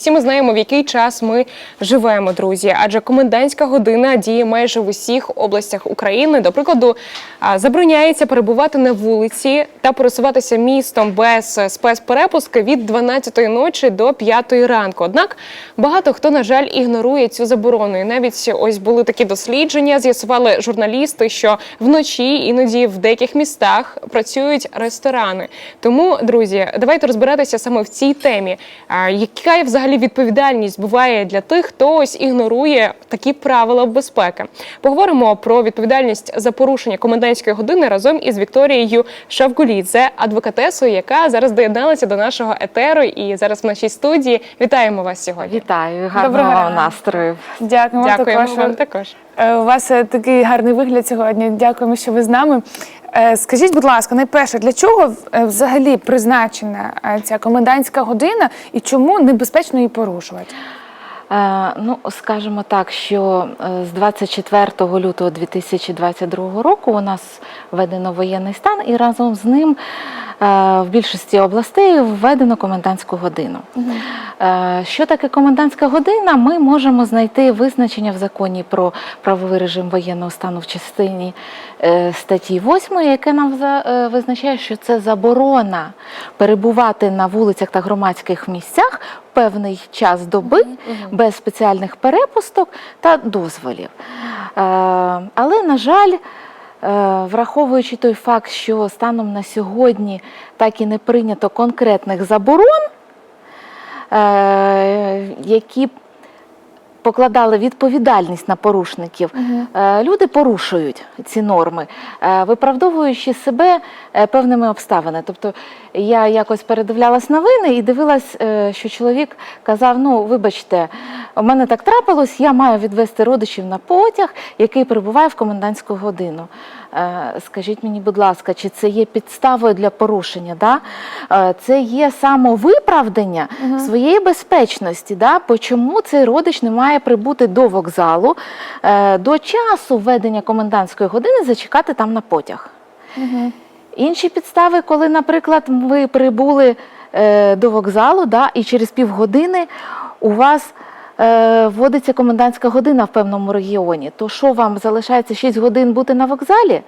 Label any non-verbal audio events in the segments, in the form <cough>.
Всі ми знаємо, в який час ми живемо, друзі. Адже комендантська година діє майже в усіх областях України. До прикладу, забороняється перебувати на вулиці та пересуватися містом без спецперепустки від 12 ночі до 5 ранку. Однак багато хто, на жаль, ігнорує цю заборону. І навіть ось були такі дослідження. З'ясували журналісти, що вночі іноді в деяких містах працюють ресторани. Тому, друзі, давайте розбиратися саме в цій темі. Яка взагалі відповідальність буває для тих, хто ось ігнорує такі правила безпеки? Поговоримо про відповідальність за порушення комендантської години разом із Вікторією Шавгулідзе, адвокатесою, яка зараз доєдналася до нашого етеру і зараз в нашій студії. Вітаємо вас сьогодні. Вітаю, гарного вам настрою. Дякуємо, Дякуємо також. вам також. Е, У вас е, такий гарний вигляд сьогодні. Дякуємо, що ви з нами. Е, Скажіть, будь ласка, найперше, для чого е, взагалі призначена е, ця комендантська година і чому небезпечно її порушувати? Е, ну, скажімо так, що е, з 24 лютого 2022 року у нас введено воєнний стан, і разом з ним е, в більшості областей введено комендантську годину. Що таке комендантська година? Ми можемо знайти визначення в законі про правовий режим воєнного стану в частині статті 8, яке нам визначає, що це заборона перебувати на вулицях та громадських місцях певний час доби без спеціальних перепусток та дозволів. Е, Але, на жаль, е, враховуючи той факт, що станом на сьогодні так і не прийнято конкретних заборон, е, які покладали відповідальність на порушників, е, люди порушують ці норми, е, виправдовуючи себе е, певними обставинами. Тобто я якось передивлялась новини і дивилась, що чоловік казав: ну, вибачте, у мене так трапилось, я маю відвести родичів на потяг, який перебуває в комендантську годину. Е, Скажіть мені, будь ласка, чи це є підставою для порушення? Да? Е, Це є самовиправдання своєї безпечності. Да? По чому цей родич не має прибути до вокзалу е, до часу введення комендантської години зачекати там на потяг? Інші підстави, коли, наприклад, ви прибули до вокзалу, да, і через півгодини у вас вводиться комендантська година в певному регіоні, то що вам залишається 6 годин бути на вокзалі?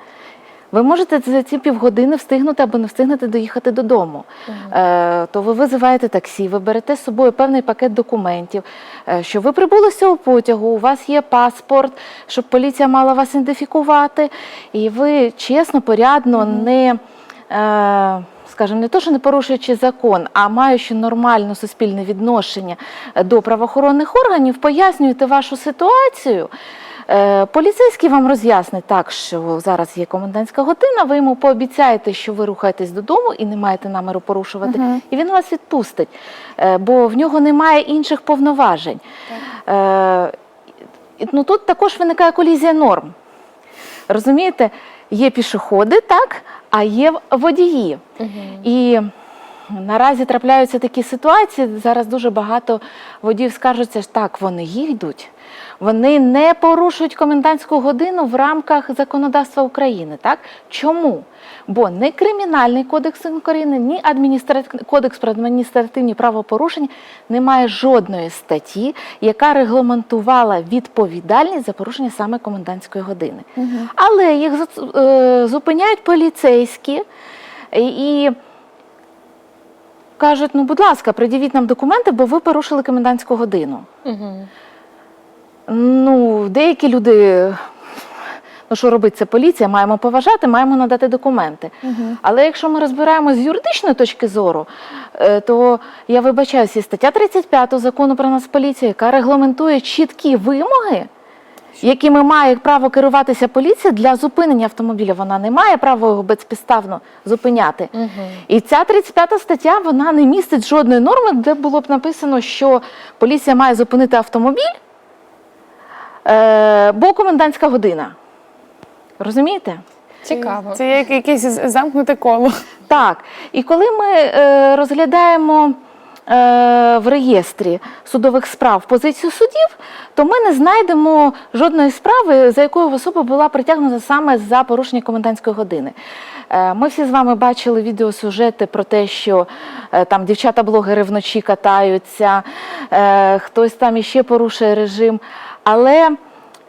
Ви можете за ці півгодини встигнути або не встигнути доїхати додому. Е, то ви визиваєте таксі, ви берете з собою певний пакет документів, е, що ви прибули з цього потягу, у вас є паспорт, щоб поліція мала вас ідентифікувати, і ви чесно, порядно, не. Е, Скажімо, не то, що не порушуючи закон, а маючи нормальне суспільне відношення до правоохоронних органів, пояснюєте вашу ситуацію. Е, Поліцейський вам роз'яснить так, що зараз є комендантська година, ви йому пообіцяєте, що ви рухаєтесь додому і не маєте наміру порушувати, і він вас відпустить, е, бо в нього немає інших повноважень. Е, і- Ну, тут також виникає колізія норм. Розумієте, є пішоходи, так, а є водії. І наразі трапляються такі ситуації. Зараз дуже багато водіїв скаржаться, що так, вони їдуть, вони не порушують комендантську годину в рамках законодавства України. Так? Чому? Бо не Кримінальний кодекс України, ні адміністра- кодекс про адміністративні правопорушення немає жодної статті, яка регламентувала відповідальність за порушення саме комендантської години. Але їх е, зупиняють поліцейські і. Кажуть, ну, будь ласка, придивіть нам документи, бо ви порушили комендантську годину. Ну, деякі люди, ну що робить це поліція, маємо поважати, маємо надати документи. Але якщо ми розбираємо з юридичної точки зору, е, то я вибачаюся, стаття 35 закону про Нацполіцію, яка регламентує чіткі вимоги. Якими має право керуватися поліція для зупинення автомобіля, вона не має права його безпідставно зупиняти. І ця 35 стаття вона не містить жодної норми, де було б написано, що поліція має зупинити автомобіль, бо комендантська година. Розумієте? Цікаво. Це як якесь замкнуте коло. Так. І коли ми е, розглядаємо в реєстрі судових справ позицію судів, то ми не знайдемо жодної справи, за якою особа була притягнута саме за порушення комендантської години. Е, Ми всі з вами бачили відеосюжети про те, що е, там дівчата-блогери вночі катаються, е, хтось там іще порушує режим. Але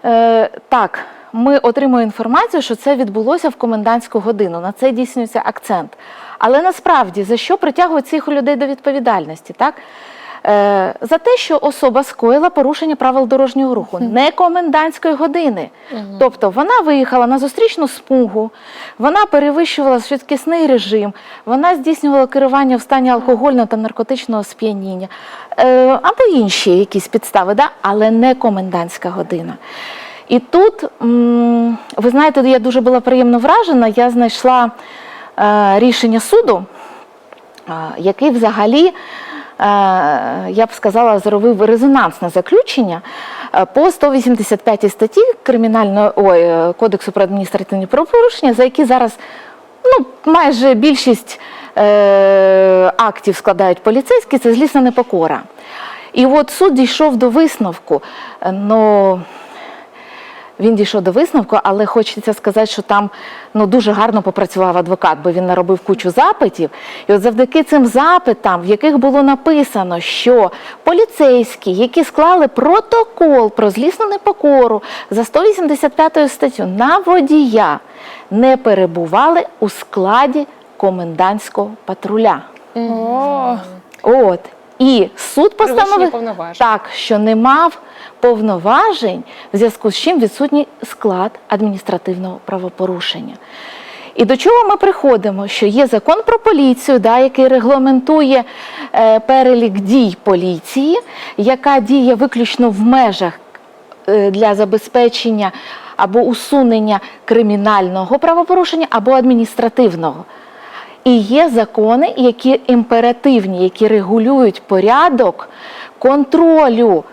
е, так, ми отримуємо інформацію, що це відбулося в комендантську годину. На це дійснюється акцент. Але насправді за що притягують цих людей до відповідальності? Так? Е, за те, що особа скоїла порушення правил дорожнього руху, не комендантської години. Тобто вона виїхала на зустрічну смугу, вона перевищувала швидкісний режим, вона здійснювала керування в стані алкогольного та наркотичного сп'яніння е, або інші якісь підстави, да? але не комендантська година. І тут, ви знаєте, я дуже була приємно вражена, я знайшла е, рішення суду, який взагалі, я б сказала, зробив резонансне заключення е, по 185 статті Кримінального ой, е, Кодексу про адміністративні правопорушення, за які зараз ну, майже більшість е, актів складають поліцейські, це злісна непокора. І от суд дійшов до висновку. е, Ну, він дійшов до висновку, але хочеться сказати, що там ну, дуже гарно попрацював адвокат, бо він наробив кучу запитів. І от завдяки цим запитам, в яких було написано, що поліцейські, які склали протокол про злісну непокору за 185 статтю на водія, не перебували у складі комендантського патруля. О, От. І суд постановив так, що не мав повноважень, в зв'язку з чим відсутній склад адміністративного правопорушення. І до чого ми приходимо? Що є закон про поліцію, да, який регламентує е, перелік дій поліції, яка діє виключно в межах е, для забезпечення або усунення кримінального правопорушення або адміністративного. І є закони, які імперативні, які регулюють порядок контролю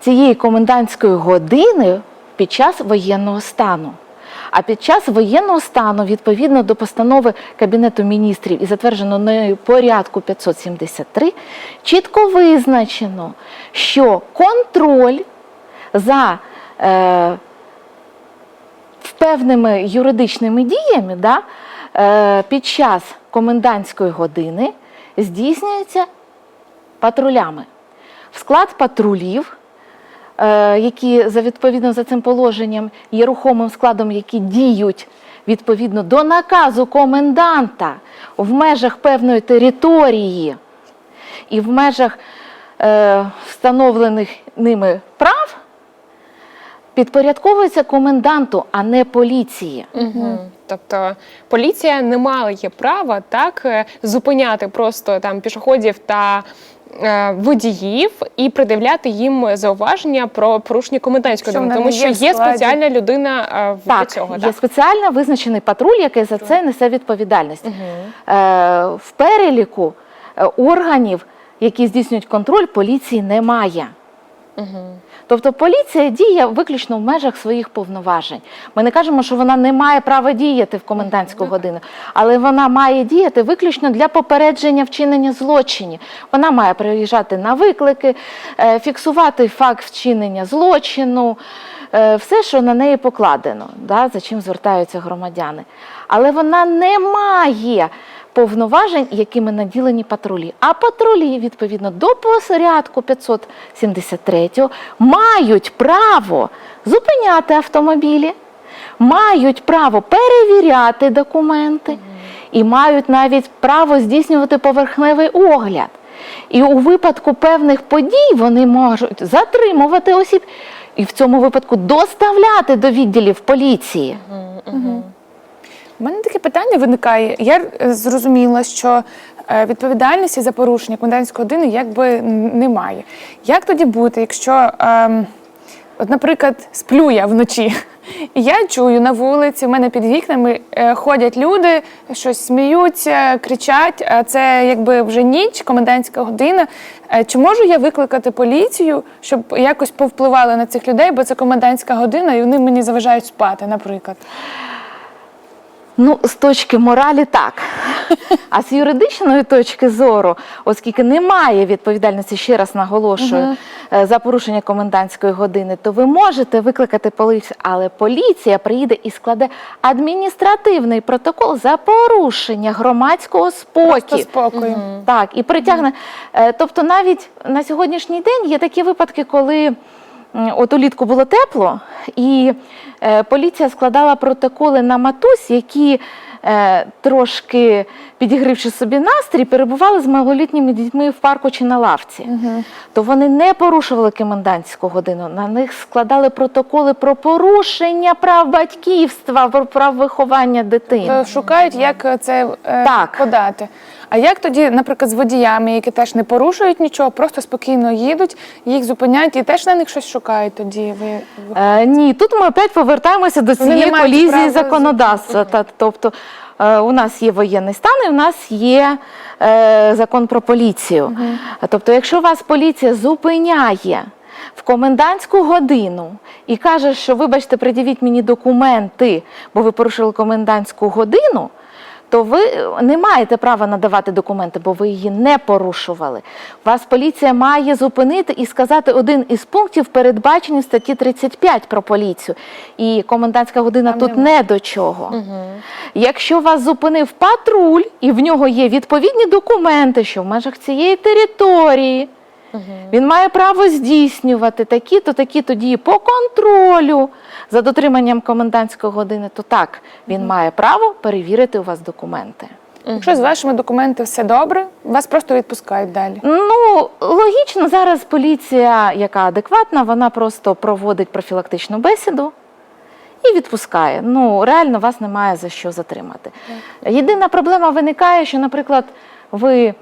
цієї комендантської години під час воєнного стану. А під час воєнного стану, відповідно до постанови Кабінету міністрів і затвердженого нею порядку 573, чітко визначено, що контроль за е, певними юридичними діями да, під час комендантської години здійснюється патрулями. В склад патрулів, е, які за відповідно за цим положенням є рухомим складом, які діють відповідно до наказу коменданта в межах певної території і в межах е, встановлених ними прав, підпорядковується коменданту, а не поліції. Угу. Тобто поліція не має права так е, зупиняти просто там пішоходів та е, водіїв і придивляти їм зауваження про порушення комендантської вона тому що є в є складі. спеціальна людина е, для Так, цього. є Так? спеціально визначений патруль, який за це несе відповідальність. Е, в переліку органів, які здійснюють контроль, поліції немає. Тобто поліція діє виключно в межах своїх повноважень. Ми не кажемо, що вона не має права діяти в комендантську годину, але вона має діяти виключно для попередження вчинення злочинів. Вона має приїжджати на виклики, е, фіксувати факт вчинення злочину, е, все, що на неї покладено, за чим звертаються громадяни. Але вона не має повноважень, якими наділені патрулі. А патрулі, відповідно до порядку 573, мають право зупиняти автомобілі, мають право перевіряти документи і мають навіть право здійснювати поверхневий огляд. І у випадку певних подій вони можуть затримувати осіб і в цьому випадку доставляти до відділів поліції. У мене таке питання виникає. Я е, зрозуміла, що е, відповідальності за порушення комендантської години якби немає. Як тоді бути, якщо, ем, от, наприклад, сплю я вночі, і я чую на вулиці, в мене під вікнами е, ходять люди, щось сміються, кричать, а це якби вже ніч, комендантська година. Чи можу я викликати поліцію, щоб якось повпливали на цих людей, бо це комендантська година, і вони мені заважають спати, наприклад? Ну, з точки моралі так. А з юридичної точки зору, оскільки немає відповідальності, ще раз наголошую, е, за порушення комендантської години, то ви можете викликати поліцію, але поліція приїде і складе адміністративний протокол за порушення громадського Просто спокою. спокою. Так, і притягне. Е, Тобто, навіть на сьогоднішній день є такі випадки, коли от улітку було тепло, і е, поліція складала протоколи на матусь, які. е, Трошки підігривши собі настрій, перебували з малолітніми дітьми в парку чи на лавці, то вони не порушували комендантську годину. На них складали протоколи про порушення прав батьківства, про прав виховання дитини. Е, Шукають, як це е, Так. подати. А як тоді, наприклад, з водіями, які теж не порушують нічого, просто спокійно їдуть, їх зупиняють і теж на них щось шукають тоді. Ви. Е, ні, тут ми опять повертаємося до Вони не цієї мають колізії законодавства. Та, тобто е, у нас є воєнний стан і у нас є е, закон про поліцію. Тобто, якщо вас поліція зупиняє в комендантську годину і каже, що вибачте, придивіть мені документи, бо ви порушили комендантську годину. То ви не маєте права надавати документи, бо ви її не порушували. Вас поліція має зупинити і сказати один із пунктів, передбачені в статті 35 про поліцію. І комендантська година Там тут нема. не до чого. Якщо вас зупинив патруль і в нього є відповідні документи, що в межах цієї території він має право здійснювати такі-то, такі-то дії по контролю за дотриманням комендантської години, то так, він має право перевірити у вас документи. Якщо з вашими документами все добре, вас просто відпускають далі. Ну, логічно, зараз поліція, яка адекватна, вона просто проводить профілактичну бесіду і відпускає. Ну, реально вас немає за що затримати. Єдина проблема виникає, що, наприклад, ви.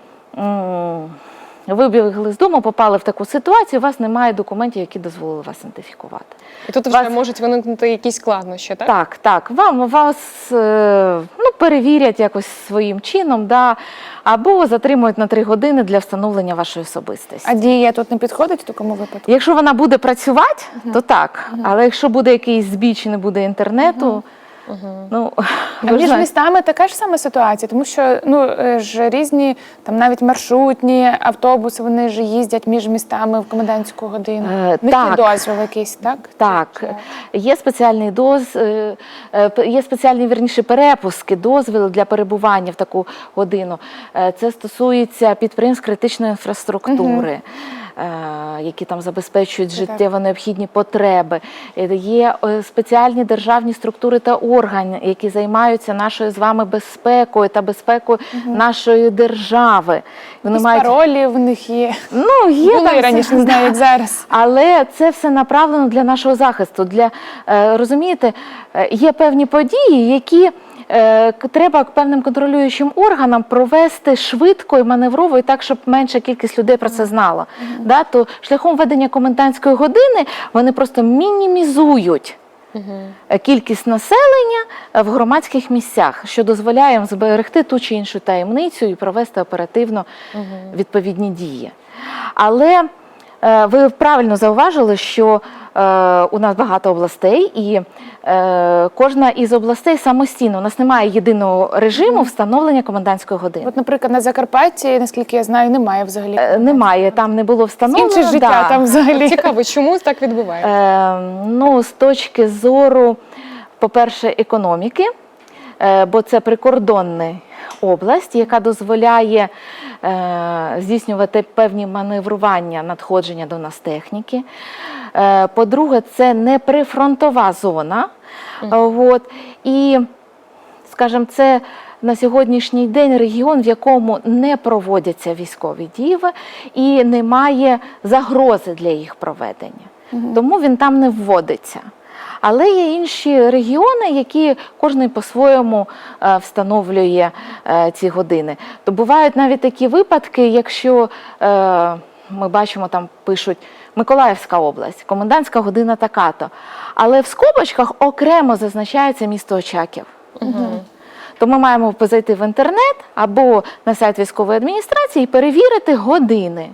М, Вибігли з дому, попали в таку ситуацію, у вас немає документів, які дозволили вас ідентифікувати. І тут вже Вас- можуть виникнути якісь складнощі, так? Так, так. Вам вас е, ну, перевірять якось своїм чином, да, або затримують на три години для встановлення вашої особистості. А дія тут не підходить в такому випадку? Якщо вона буде працювати, то так. Але якщо буде якийсь збій чи не буде інтернету, ну <laughs> А між знаєте. містами така ж сама ситуація, тому що ну е, ж різні там навіть маршрутні автобуси, вони ж їздять між містами в комендантську годину. Е, так. дозвіл якийсь, так? Так, є спеціальний доз, е, е, є спеціальні вірніше перепуски, дозвіли для перебування в таку годину. Це стосується підприємств критичної інфраструктури. е, Які там забезпечують життєво необхідні потреби, Е, є е, спеціальні державні структури та органи, які займаються нашою з вами безпекою та безпекою нашої держави. Вони мають паролі в них є. ну є Були там раніше, не знаю, як зараз. Але це все направлено для нашого захисту. Для е, розумієте, е, є певні події, які е, треба певним контролюючим органам провести швидко і маневрово, і так, щоб менша кількість людей про це знала. Да? То шляхом ведення комендантської години вони просто мінімізують. е, Кількість населення е, в громадських місцях, що дозволяє їм зберегти ту чи іншу таємницю і провести оперативно відповідні дії. Але е, ви правильно зауважили, що е, у нас багато областей, і е, кожна із областей самостійно. У нас немає єдиного режиму встановлення комендантської години. От, наприклад, на Закарпатті, наскільки я знаю, немає взагалі. Е, Немає, там не було встановлено. Інше життя да. там взагалі. Цікаво, чому так відбувається? Е, ну, з точки зору, по-перше, економіки, е, бо це прикордонна область, яка дозволяє е, здійснювати певні маневрування надходження до нас техніки. Е, по-друге, це не прифронтова зона. От, і скажімо, це на сьогоднішній день регіон, в якому не проводяться військові дії і немає загрози для їх проведення. Тому він там не вводиться. Але є інші регіони, які кожен по-своєму е, встановлює ці години. То бувають навіть такі випадки, якщо ми бачимо, там пишуть Миколаївська область, комендантська година така-то. Але в скобочках окремо зазначається місто Очаків. То ми маємо зайти в інтернет або на сайт військової адміністрації і перевірити години.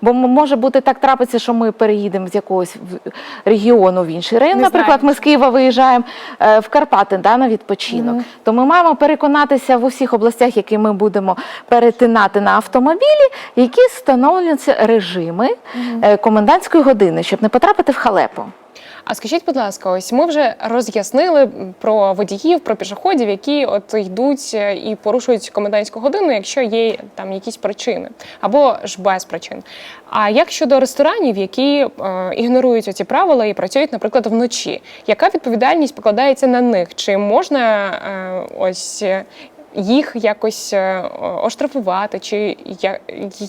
Бо може бути так трапиться, що ми переїдемо з якогось регіону в інший район. Не Наприклад, ми з Києва виїжджаємо е, в Карпати да, на відпочинок. То ми маємо переконатися в усіх областях, які ми будемо перетинати на автомобілі, які встановлюються режими е, комендантської години, щоб не потрапити в халепу. А скажіть, будь ласка, ось ми вже роз'яснили про водіїв, про пішоходів, які от йдуть е, і порушують комендантську годину, якщо є там якісь причини, або ж без причин. А як щодо ресторанів, які е, ігнорують ці правила і працюють, наприклад, вночі, яка відповідальність покладається на них? Чи можна е, ось їх якось е, оштрафувати, чи я,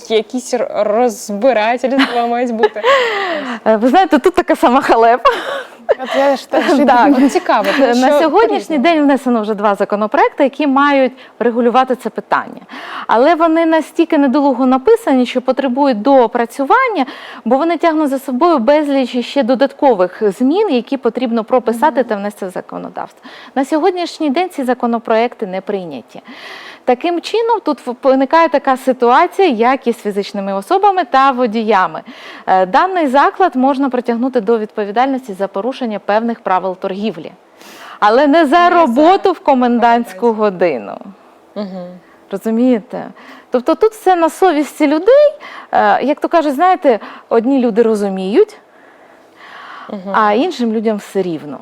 якісь розбирательства мають бути? Е, Ви знаєте, тут така сама халепа. Я ж теж Так. <laughs> Цікаво, тому що На сьогоднішній день внесено вже два законопроекти, які мають регулювати це питання. Але вони настільки недолуго написані, що потребують доопрацювання, бо вони тягнуть за собою безліч ще додаткових змін, які потрібно прописати та внести в законодавство. На сьогоднішній день ці законопроекти не прийняті. Таким чином, тут виникає така ситуація, як із фізичними особами та водіями. Е, Даний заклад можна притягнути до відповідальності за порушення певних правил торгівлі, але не за роботу в комендантську годину. Розумієте? Тобто тут все на совісті людей. Е, Як то кажуть, знаєте, одні люди розуміють, а іншим людям все рівно.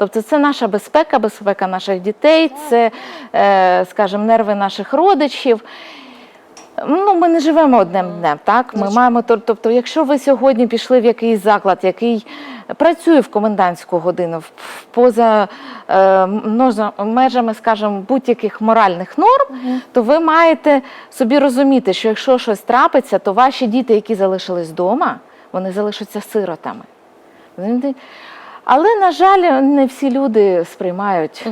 Тобто це наша безпека, безпека наших дітей, це, е, скажімо, нерви наших родичів. Ну, ми не живемо одним днем, так? Ми маємо, тобто, якщо ви сьогодні пішли в якийсь заклад, який працює в комендантську годину, поза е, межами, скажімо, будь-яких моральних норм, то ви маєте собі розуміти, що якщо щось трапиться, то ваші діти, які залишились вдома, вони залишаться сиротами. Але, на жаль, не всі люди сприймають.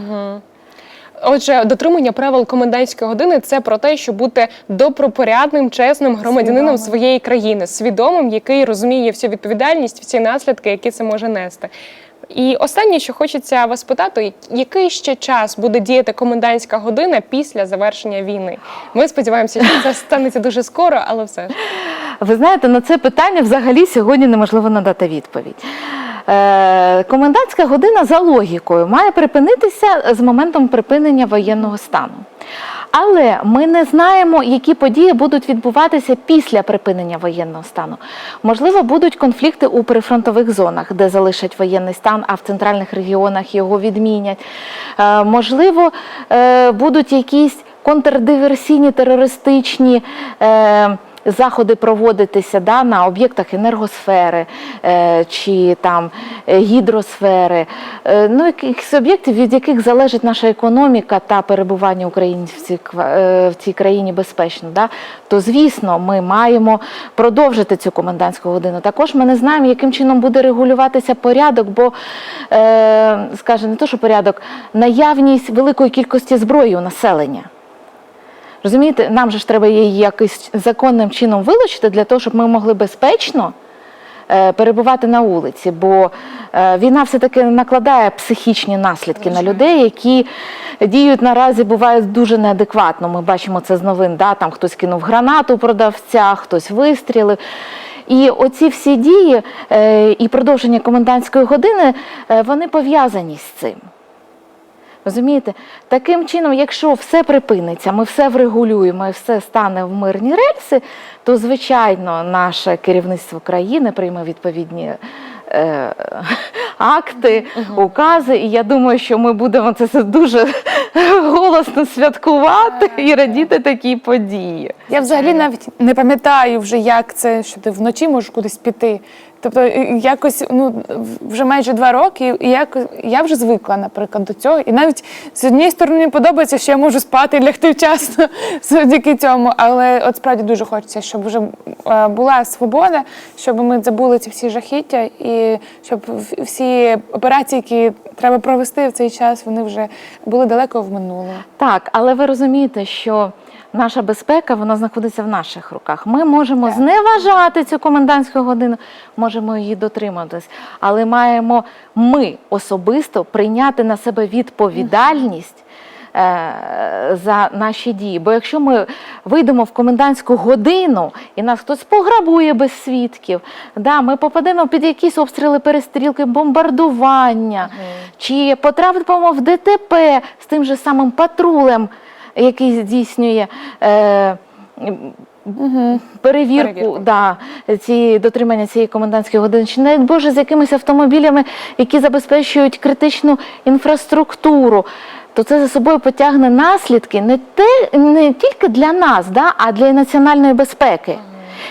Отже, дотримання правил комендантської години це про те, щоб бути добропорядним, чесним громадянином Свідомим. своєї країни, свідомим, який розуміє всю відповідальність, всі наслідки, які це може нести. І останнє, що хочеться вас питати, який ще час буде діяти комендантська година після завершення війни? Ми сподіваємося, що це станеться дуже скоро, але все ж. Ви знаєте, на це питання взагалі сьогодні неможливо надати відповідь. Е, комендантська година за логікою має припинитися з моментом припинення воєнного стану. Але ми не знаємо, які події будуть відбуватися після припинення воєнного стану. Можливо, будуть конфлікти у прифронтових зонах, де залишать воєнний стан, а в центральних регіонах його відмінять. Е, Можливо, е, будуть якісь контрдиверсійні терористичні. Заходи проводитися да, на об'єктах енергосфери е, чи там е, гідросфери, е, ну якихось об'єктів, від яких залежить наша економіка та перебування українців е, в цій країні безпечно. Да, то звісно, ми маємо продовжити цю комендантську годину. Також ми не знаємо, яким чином буде регулюватися порядок, бо, е, скажімо, не то, що порядок, наявність великої кількості зброї у населення. Розумієте, нам же ж треба її якось законним чином вилучити для того, щоб ми могли безпечно е, перебувати на вулиці. Бо е, війна все-таки накладає психічні наслідки на людей, які діють наразі, бувають дуже неадекватно. Ми бачимо це з новин. Да? Там хтось кинув гранату продавця, хтось вистрілив. І оці всі дії е, і продовження комендантської години, вони пов'язані з цим. Розумієте? Таким чином, якщо все припиниться, ми все врегулюємо і все стане в мирні рельси, то звичайно наше керівництво країни прийме відповідні е, акти, укази. І я думаю, що ми будемо це дуже голосно святкувати і радіти такій події. Я взагалі навіть не пам'ятаю вже, як це, що ти вночі можеш кудись піти. Тобто якось ну вже майже два роки, і якось я вже звикла, наприклад, до цього. І навіть з однієї сторони мені подобається, що я можу спати і лягти вчасно <laughs> завдяки цьому. Але от справді дуже хочеться, щоб вже е, була свобода, щоб ми забули ці всі жахіття, і щоб всі операції, які треба провести в цей час, вони вже були далеко в минулому. Так, але ви розумієте, що наша безпека вона знаходиться в наших руках. Ми можемо Так. зневажати цю комендантську годину, можемо її дотриматись, але маємо ми особисто прийняти на себе відповідальність за наші дії. Бо якщо ми вийдемо в комендантську годину і нас хтось пограбує без свідків, да, ми попадемо під якісь обстріли, перестрілки, бомбардування, чи потрапимо в ДТП з тим же самим патрулем, який здійснює. Е, Перевірку, Перевірку. Да, ці, дотримання цієї комендантської години, чи навіть Боже, з якимись автомобілями, які забезпечують критичну інфраструктуру, то це за собою потягне наслідки не, те, не тільки для нас, да, а для національної безпеки.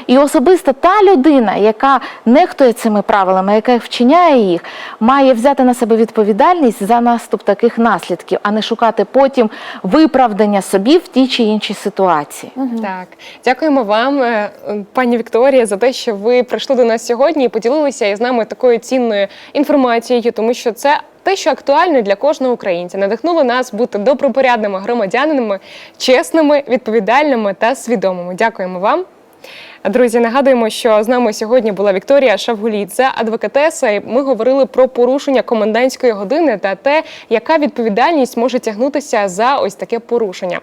І особисто та людина, яка нехтує цими правилами, яка вчиняє їх, має взяти на себе відповідальність за наступ таких наслідків, а не шукати потім виправдання собі в тій чи іншій ситуації. Так, дякуємо вам, е, пані Вікторія, за те, що ви прийшли до нас сьогодні і поділилися із нами такою цінною інформацією, тому що це. Те, що актуально для кожного українця, надихнуло нас бути добропорядними громадянами, чесними, відповідальними та свідомими. Дякуємо вам. Друзі, нагадуємо, що з нами сьогодні була Вікторія Шавгулідзе, адвокатеса. І ми говорили про порушення комендантської години та те, яка відповідальність може тягнутися за ось таке порушення.